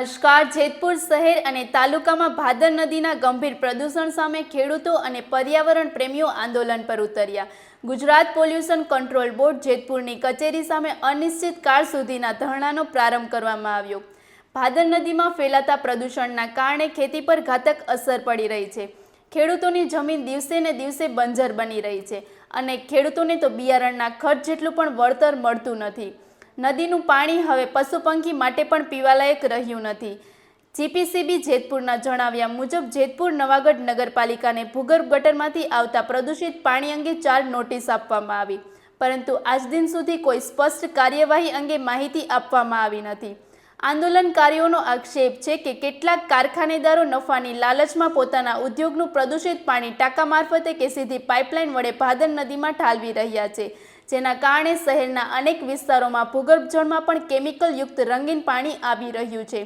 નમસ્કાર. જેતપુર શહેર અને તાલુકામાં ભાદર નદીના ગંભીર પ્રદૂષણ સામે ખેડૂતો અને પર્યાવરણ પ્રેમીઓ આંદોલન પર ઉતર્યા. ગુજરાત પોલ્યુશન કંટ્રોલ બોર્ડ જેતપુરની કચેરી સામે અનિશ્ચિત કાળ સુધીના ધરણાનો પ્રારંભ કરવામાં આવ્યો. ભાદર નદીમાં ફેલાતા પ્રદૂષણના કારણે ખેતી પર ઘાતક અસર પડી રહી છે. ખેડૂતોની જમીન દિવસે ને દિવસે બંજર બની રહી છે અને ખેડૂતોને તો બિયારણના ખર્ચ જેટલું પણ વળતર મળતું નથી. નદીનું પાણી હવે પશુ પંખી માટે પણ પીવાલાયક રહ્યું નથી. જીપીસીબી જેતપુરના જણાવ્યા મુજબ, જેતપુર નવાગઢ નગરપાલિકાને ભૂગર્ભ ગટરમાંથી આવતા પ્રદૂષિત પાણી અંગે ચાર નોટિસ આપવામાં આવી. પરંતુ આજ દિન સુધી કોઈ સ્પષ્ટ કાર્યવાહી અંગે માહિતી આપવામાં આવી નથી. આંદોલનકારીઓનો આક્ષેપ છે કે કેટલાક કારખાનેદારો નફાની લાલચમાં પોતાના ઉદ્યોગનું પ્રદૂષિત પાણી ટાંકા મારફતે કે સીધી પાઇપલાઇન વડે ભાદર નદીમાં ઠાલવી રહ્યા છે. જેના કારણે શહેરના અનેક વિસ્તારોમાં ભૂગર્ભ જળમાં પણ કેમિકલ યુક્ત રંગીન પાણી આવી રહ્યું છે.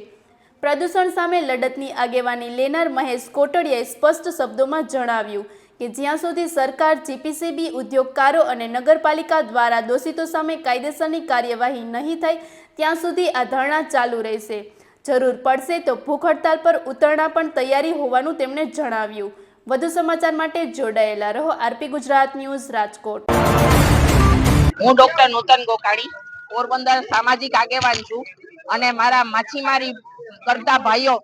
પ્રદૂષણ સામે લડતની આગેવાની લેનાર મહેશ કોટડિયાએ સ્પષ્ટ શબ્દોમાં જણાવ્યું કે જ્યાં સુધી સરકાર જીપીસીબી ઉદ્યોગકારો અને નગરપાલિકા દ્વારા દોષિતો સામે કાયદેસરની કાર્યવાહી નહીં થાય, ત્યાં સુધી આ ધરણા ચાલુ રહેશે. જરૂર પડશે તો ભૂખ હડતાલ પર ઉતરણા પણ તૈયારી હોવાનું તેમણે જણાવ્યું. વધુ સમાચાર માટે જોડાયેલા રહો. RP Gujarat news, Rajkot. હું ડોક્ટર નૂતન ગોકાણી, પોરબંદર સામાજિક આગેવાન છું અને મારા માછીમારી કરતા ભાઈઓ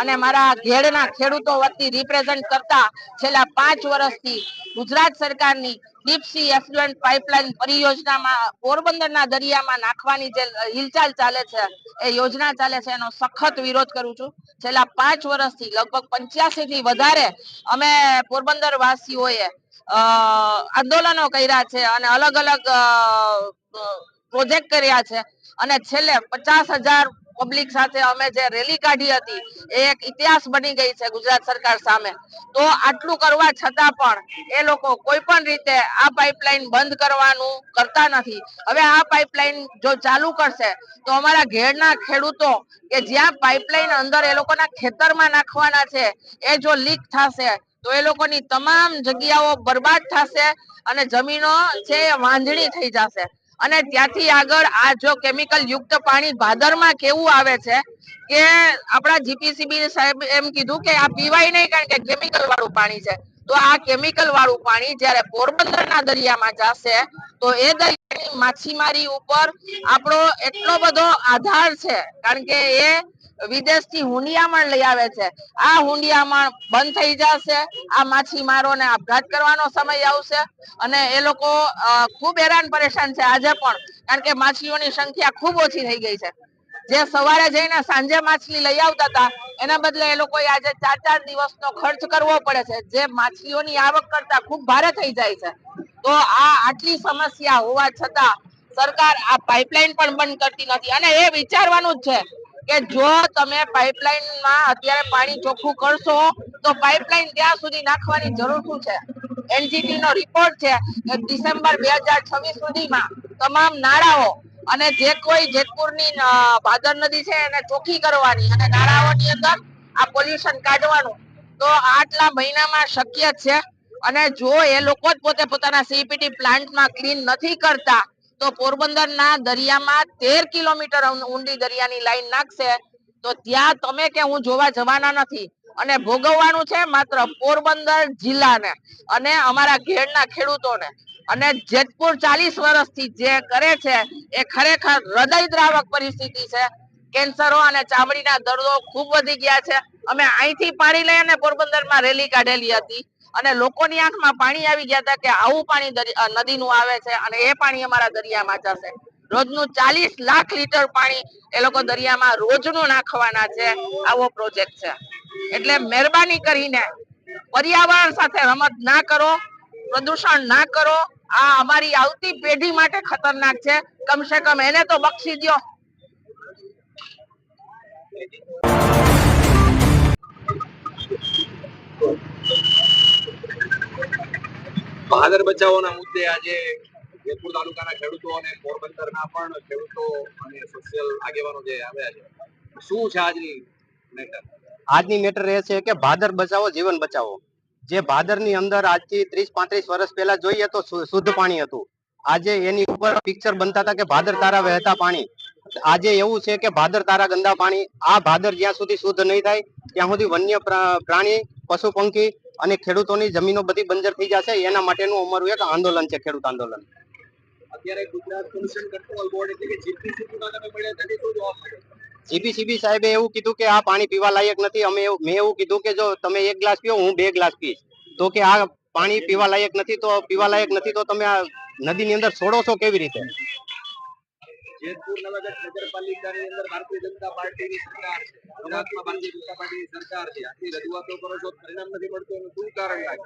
અને મારા ઘેડના ખેડૂતો વતી રિપ્રેઝન્ટ કરતા છેલ્લા પાંચ વર્ષથી ગુજરાત સરકારની ડીપ સી એફ્લુએન્ટ પાઇપલાઇન પરિયોજનામાં પોરબંદરના દરિયામાં નાખવાની જે હિલચાલ ચાલે છે, એ યોજના ચાલે છે, એનો સખત વિરોધ કરું છું. છેલ્લા પાંચ વર્ષથી લગભગ પંચ્યાસી થી વધારે અમે પોરબંદર વાસીઓએ આંદોલનો કર્યા છે અને અલગ અલગ પ્રોજેક્ટ કર્યા છે. અને છેલ્લે પચાસ હજાર પબ્લિક સાથે અમે જે રેલી કાઢી હતી, એ એક ઇતિહાસ બની ગઈ છે ગુજરાત સરકાર સામે. તો આટલું કરવા છતાં પણ એ લોકો કોઈ પણ રીતે આ પાઇપલાઇન બંધ કરવાનું કરતા નથી. હવે આ પાઇપલાઇન જો ચાલુ કરશે, તો અમારા ઘેરના ખેડૂતો કે જ્યાં પાઇપલાઇન અંદર એ લોકોના ખેતરમાં નાખવાના છે, એ જો લીક થશે, તો એ લોકોની તમામ જગ્યાઓ બરબાદ થશે અને જમીનો છે વાંધણી થઈ જશે. અને ત્યાંથી આગળ આ જો કેમિકલ યુક્ત પાણી ભાદરમાં કેવું આવે છે કે આપણા જીપીસીબી સાહેબ એમ કીધું કે આ પીવાય નહીં કારણ કે કેમિકલ વાળું પાણી છે. તો આ કેમિકલ વાળું પાણી જ્યારે પોરબંદરના દરિયામાં જશે, તો એ દરિયાની માછીમારી ઉપર આપણો એટલો બધો આધાર છે. કારણ કે એ વિદેશથી હુંડિયામણ લઈ આવે છે. આ હુંડિયામણ બંધ થઈ જશે, આ માછીમારોને આપઘાત કરવાનો સમય આવશે અને એ લોકો ખૂબ હેરાન પરેશાન છે આજે પણ. કારણ કે માછલીઓની સંખ્યા ખૂબ ઓછી થઈ ગઈ છે. જે સવારે જઈને સાંજે માછલી લઈ આવતા હતા એના બદલે એ લોકોએ આજે ચાર ચાર દિવસનો ખર્ચ કરવો પડે છે. જે માછલીઓની આવક કરતા ખૂબ ભારે થઈ જાય છે. તો આ આટલી સમસ્યા હોવા છતાં સરકાર આ પાઇપલાઇન પણ બંધ કરતી નથી. અને એ વિચારવાનું જ છે કે જો તમે પાઇપલાઇનમાં અત્યારે પાણી ચોખ્ખું કરશો, તો પાઇપલાઇન ત્યાં સુધી નાખવાની જરૂર શું છે? એનજીટી નો રિપોર્ટ છે કે ડિસેમ્બર બે હજાર છવ્વીસ સુધીમાં તમામ નાળાઓ અને જે કોઈ જેતપુરની ભાદર નદી છે એને ચોખ્ખી કરવાની અને નાળાઓની અંદર આ પોલ્યુશન કાઢવાનું. તો આટલા મહિનામાં શક્ય છે. અને જો એ લોકો જ પોતે પોતાના સીપીટી પ્લાન્ટમાં ક્લીન નથી કરતા, તો પોરબંદરના દરિયામાં તેર કિલોમીટર ઊંડી દરિયાની લાઈન નાખશે. તો ત્યાં તમે કે હું જોવા જવાના નથી. અને ભોગવવાનું છે માત્ર પોરબંદર જિલ્લાને અને અમારા ઘેડના ખેડૂતોને. અને જેતપુર ચાલીસ વર્ષથી જે કરે છે, એ ખરેખર હૃદયદ્રાવક પરિસ્થિતિ છે. કેન્સરો અને ચામડીના દર્દો ખૂબ વધી ગયા છે. અમે અહીંથી પાણી લઈ અને પોરબંદરમાં રેલી કાઢેલી હતી. અને લોકોની આંખમાં પાણી આવી ગયા હતા કે આવું પાણી નદીનું આવે છે અને એ પાણી અમારા દરિયામાં જશે. રોજનું ચાલીસ લાખ લીટર પાણી એ લોકો દરિયામાં રોજનું નાખવાના છે. આવો પ્રોજેક્ટ છે. એટલે મહેરબાની કરીને પર્યાવરણ સાથે રમત ના કરો, પ્રદૂષણ ના કરો આ અમારી આવતી પેઢી માટે ખતરનાક છે. કમસે કમ એને તો બક્ષી દ્યો. બહાદર બચાવોના મુદ્દે આજે જેતપુર તાલુકાના ખેડૂતો અને પોરબંદરના પણ ખેડૂતો અને સોશિયલ આગેવાનો જે આવ્યા છે. શું છે આજની મેટર આજની મેટર એ છે કે ભાદર બચાવો જીવન બચાવો. જે ભાદરની અંદર આજથી ત્રીસ પાંત્રીસ વર્ષ પહેલા જોઈએ તો શુદ્ધ પાણી હતું. આજે એની ઉપર પિક્ચર બનતા હતા કે ભાદર તારા વહેતા પાણી. આજે એવું છે કે ભાદર તારા ગંદા પાણી, આ ભાદર જ્યાં સુધી શુદ્ધ નહીં થાય, ત્યાં સુધી વન્ય પ્રાણી, પશુ પંખી અને ખેડૂતોની જમીનો બધી બંજર થઈ જશે. એના માટેનું અમારું એક આંદોલન છે, ખેડૂત આંદોલન. અત્યારે ગુજરાત પોલ્યુશન કંટ્રોલ બોર્ડ એટલે કે જીપીસી તમે મળ્યા, ત્યાંથી શું જવાબ મળ્યો? જીપીસીબી સાહેબે એવું કીધું કે આ પાણી પીવા લાયક નથી. અમે એવું- મેં એવું કીધું કે જો તમે એક ગ્લાસ પીઓ હું બે ગ્લાસ પીશ. તો કે આ પાણી પીવા લાયક નથી તો પીવા લાયક નથી તો તમે આ નદીની અંદર છોડો છો કેવી રીતે? જેતપુર નવાગઢ નગરપાલિકાની અંદર ભારતીય જનતા પાર્ટીની સરકાર ગુજરાતમાં ભારતીય જનતા પાર્ટીની સરકાર છે. આટલી રજૂઆતો કરો છો પરિણામ નથી મળતું એનું શું કારણ લાગે?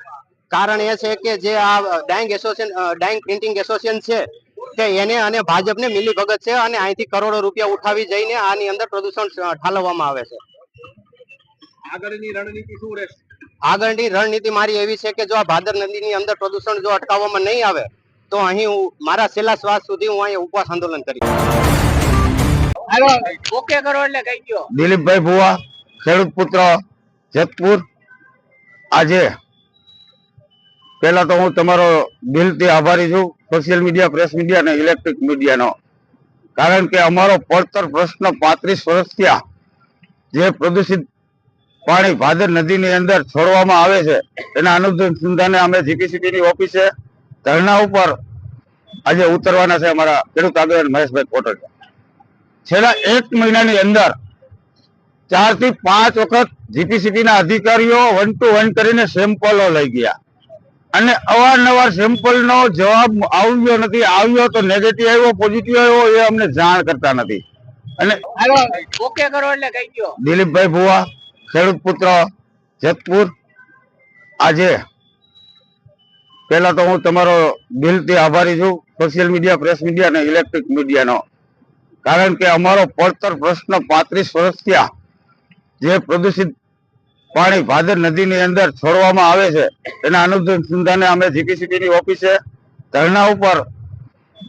કારણ એ છે કે જે આ dyeing association dyeing printing association છે કે એને અને ભાજપને મિલી ભગત છે અને અહીંથી કરોડો રૂપિયા ઉઠાવી જઈને આની અંદર પ્રદૂષણ ઠાલવવામાં આવે છે. આગળની રણનીતિ શું રહેશે? આગળની રણનીતિ મારી એવી છે કે જો આ ભાદર નદીની અંદર પ્રદૂષણ જો અટકાવવામાં નહીં આવે તો અહીં હું મારા છેલ્લા શ્વાસ સુધી હું અહીં ઉપવાસ આંદોલન કરીશ. ઓકે કરો એટલે કહી ગયો દિલીપભાઈ ભુવા ખેડૂત પુત્ર જેતપુર આજે પહેલા તો હું તમારો દિલથી આભારી છું સોશિયલ મીડિયા પ્રેસ મીડિયા અને ઇલેક્ટ્રિક મીડિયાનો કારણ કે અમારો પડતર પ્રશ્ન પાંત્રીસ વર્ષ થયા જે પ્રદૂષિત પાણી ભાદર નદીની અંદર છોડવામાં આવે છે, એના અનુસંધાને અમે જીપીસીબી ની ઓફિસે ધરણા ઉપર આજે ઉતરવાના છે અમારા ખેડૂત આગેવાન મહેશભાઈ કોટડિયા છેલ્લા એક મહિનાની અંદર ચારથી પાંચ વખત જીપીસીપીના અધિકારીઓ વન ટુ વન કરીને સેમ્પલો લઈ ગયા. અને અવારનવાર સેમ્પલનો જવાબ આવ્યો નથી આવ્યો તો નેગેટિવ આવ્યો પોઝિટિવ આવ્યો એ અમને જાણ કરતા નથી. અને ઓકે કરો એટલે કહી ગયો દિલીપભાઈ ભુવા ખેડૂત પુત્ર જેતપુર આજે પહેલા તો હું તમારો દિલથી આભારી છું સોશિયલ મીડિયા પ્રેસ મીડિયા અને ઇલેક્ટ્રિક મીડિયાનો કારણ કે અમારો પડતર પ્રશ્ન પાંત્રીસ વર્ષ થયા જે પ્રદૂષિત પાણી ભાદર નદીની અંદર છોડવામાં આવે છે. એના અનુસંધાને અમે જીપીસીબી ની ઓફિસે ધરણા ઉપર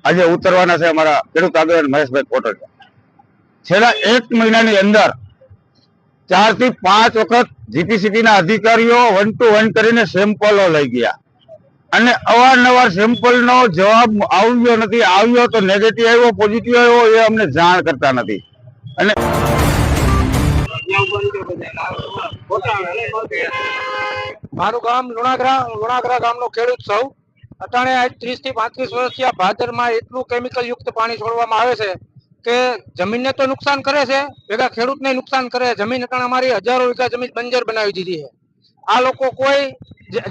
આજે ઉતરવાના છે અમારા ખેડૂત આગેવાન મહેશભાઈ કોટડિયા છેલ્લા એક મહિનાની અંદર ચારથી પાંચ વખત જીપીસીબી ના અધિકારીઓ વન ટુ વન કરીને સેમ્પલો લઈ ગયા. અને અવારનવાર સેમ્પલ નો જવાબ આવ્યો નથી, આવ્યો તો નેગેટિવ આવ્યો પોઝિટિવ આવ્યો, એ અમને જાણ કરતા નથી. અને મારું ગામ લુણાગરા લુણાગરા ગામનો ખેડૂત સૌ અટાણે આજ ત્રીસથી પાંત્રીસ વર્ષથી આ ભાદરમાં એટલું કેમિકલ યુક્ત પાણી છોડવામાં આવે છે કે જમીનને તો નુકસાન કરે છે, ભેગા ખેડૂતને નુકસાન કરે. જમીન અટાણે અમારી હજારો વીઘા જમીન બંજર બનાવી દીધી છે. આ લોકો કોઈ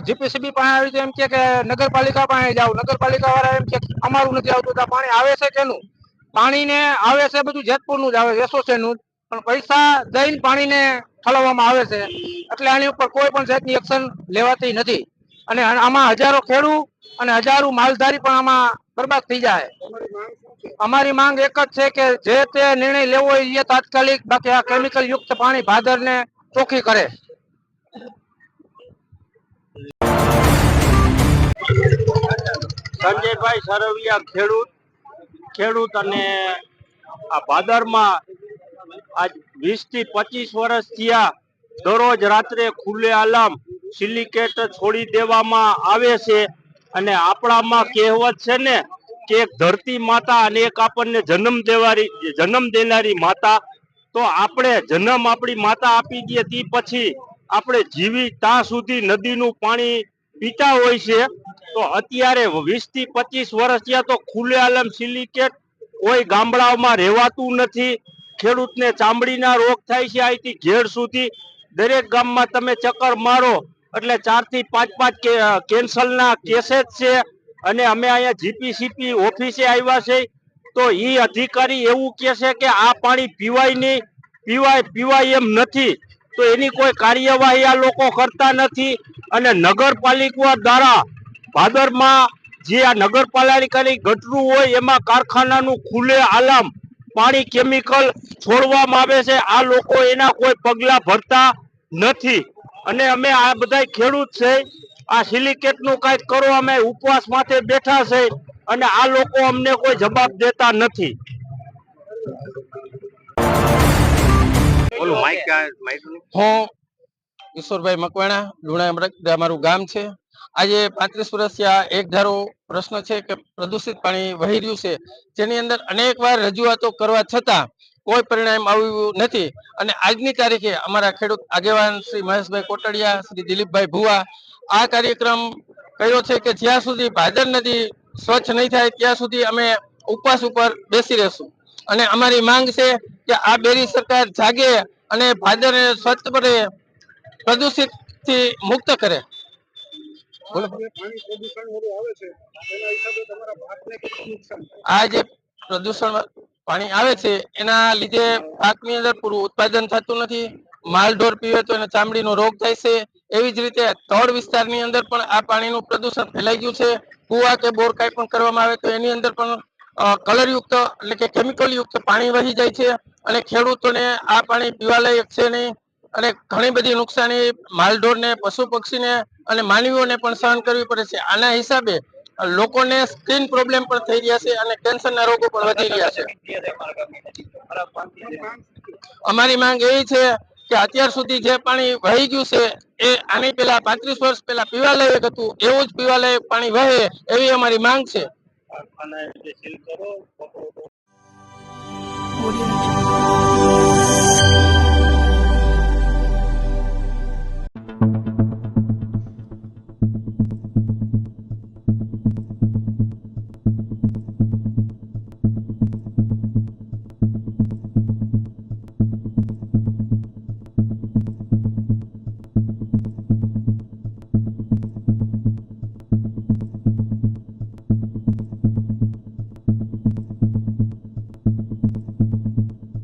જીપીસીબી પાસે આવી એમ કે કે નગરપાલિકા પાસે જાવ નગરપાલિકા વાળા એમ કે અમારું નથી આવતું. પાણી આવે છે કેનું? પાણીને આવે છે બધું જેતપુરનું જ આવે છે, એસોસિએશનનું. પણ પૈસા દઈને પાણીને ઠલવવામાં આવે છે. એટલે આની ઉપર કોઈ પણ જાતની એક્શન લેવાતી નથી. અને આમાં હજારો ખેડૂત અને હજારો માલધારી પણ આમાં બરબાદ થઈ જાય. અમારી માંગ એક જ છે કે જે તે નિર્ણય લેવો એ તાત્કાલિક, બાકી આ કેમિકલ યુક્ત પાણી ભાદરને ચોખ્ખી કરે. સંજયભાઈ સરવિયા ખેડૂત ખેડૂત અને આ ભાદરમાં વીસથી પચીસ વર્ષ થયા દરરોજ રાત્રે ખુલ્લે આલામ સિલિકેટ છોડી દેવામાં આવે છે અને આપણામાં કહેવત છે ને કે ધરતી માતા અને એક આપણને જન્મ દેવારી જન્મ દેનારી માતા. તો આપણે જન્મ આપણી માતા આપી દઈએ તે પછી આપણે જીવી ત્યાં સુધી નદીનું પાણી પીતા હોય છે. તો અત્યારે વીસથી પચીસ વર્ષ થયા તો ખુલ્લે આલમ સિલિકેટ કોઈ ગામડાઓમાં રહેવાતું નથી. ખેડૂતને ચામડીના રોગ થાય છે અહીંથી ઘેર સુધી દરેક ગામમાં તમે ચક્કર મારો. એટલે ચારથી પાંચ પાંચ કેન્સલના કેસેસ છે. અને અમે અહીંયા જીપીસીપી ઓફિસે આવ્યા છે. તો એ અધિકારી એવું કહે છે કે આ પાણી પીવાય નહીં, પીવાય પીવાય એમ નથી. તો એની કોઈ કાર્યવાહી આ લોકો કરતા નથી. અને નગરપાલિકા દ્વારા ભાદરમાં જે આ નગરપાલિકાની ગટરું હોય એમાં કારખાનાનું ખુલ્લે આલમ પાણી કેમિકલ છોડવામાં આવે છે. આ લોકો એના કોઈ પગલા ભરતા નથી. અને અમે આ બધા ખેડૂત છે. આ સિલિકેટનું કંઈક કરો અમે ઉપવાસ માથે બેઠા છે અને આ લોકો અમને કોઈ જવાબ દેતા નથી. હું ઈશ્વરભાઈ મકવાણા લુણા અમારું ગામ છે. આજે પાંત્રીસ વર્ષથી આ એક ધારો પ્રશ્ન છે કે પ્રદૂષિત પાણી વહી રહ્યું છે. જેની અંદર અનેક વાર રજૂઆતો કરવા છતાં કોઈ પરિણામ આવ્યું નથી. અને આજની તારીખે અમારા ખેડૂત આગેવાન શ્રી મહેશભાઈ કોટડિયા, શ્રી દિલીપભાઈ ભુવા આ કાર્યક્રમ કર્યો છે કે જ્યાં સુધી ભાદર નદી સ્વચ્છ નહીં થાય, ત્યાં સુધી અમે ઉપવાસ ઉપર બેસી રહેશું. અને અમારી માંગ છે કે આ બેરી સરકાર જાગે અને ભાદરને સ્વચ્છપણે પ્રદૂષિતથી મુક્ત કરે. બોલો આ જે પ્રદૂષણ પાણી આવે છે, એના લીધે પાકની અંદર પૂરું ઉત્પાદન થતું નથી. માલઢોર પીવે તો એને ચામડીનો રોગ થાય છે. એવી જ રીતે તળ વિસ્તારની અંદર પણ આ પાણીનું પ્રદૂષણ ફેલાઈ ગયું છે. કુવા કે બોર કાંઈ પણ કરવામાં આવે તો એની અંદર પણ કલરયુક્ત એટલે કે કેમિકલયુક્ત પાણી વહી જાય છે. અને ખેડૂતોને આ પાણી પીવાલાયક છે નહીં. અને ઘણી બધી નુકસાની માલઢોરને, પશુ પક્ષીને અને માનવીઓને પણ સહન કરવી પડે છે આના હિસાબે લોકોને સ્કિન પ્રોબ્લેમ પણ થઈ રહ્યા છે અને કેન્સરના રોગો પણ વધી રહ્યા છે અમારી માંગ એવી છે કે અત્યાર સુધી જે પાણી વહી ગયું છે, એ આની પેલા પાંત્રીસ વર્ષ પહેલા પીવાલાયક હતું, એવું જ પીવાલાયક પાણી વહે એવી અમારી માંગ છે.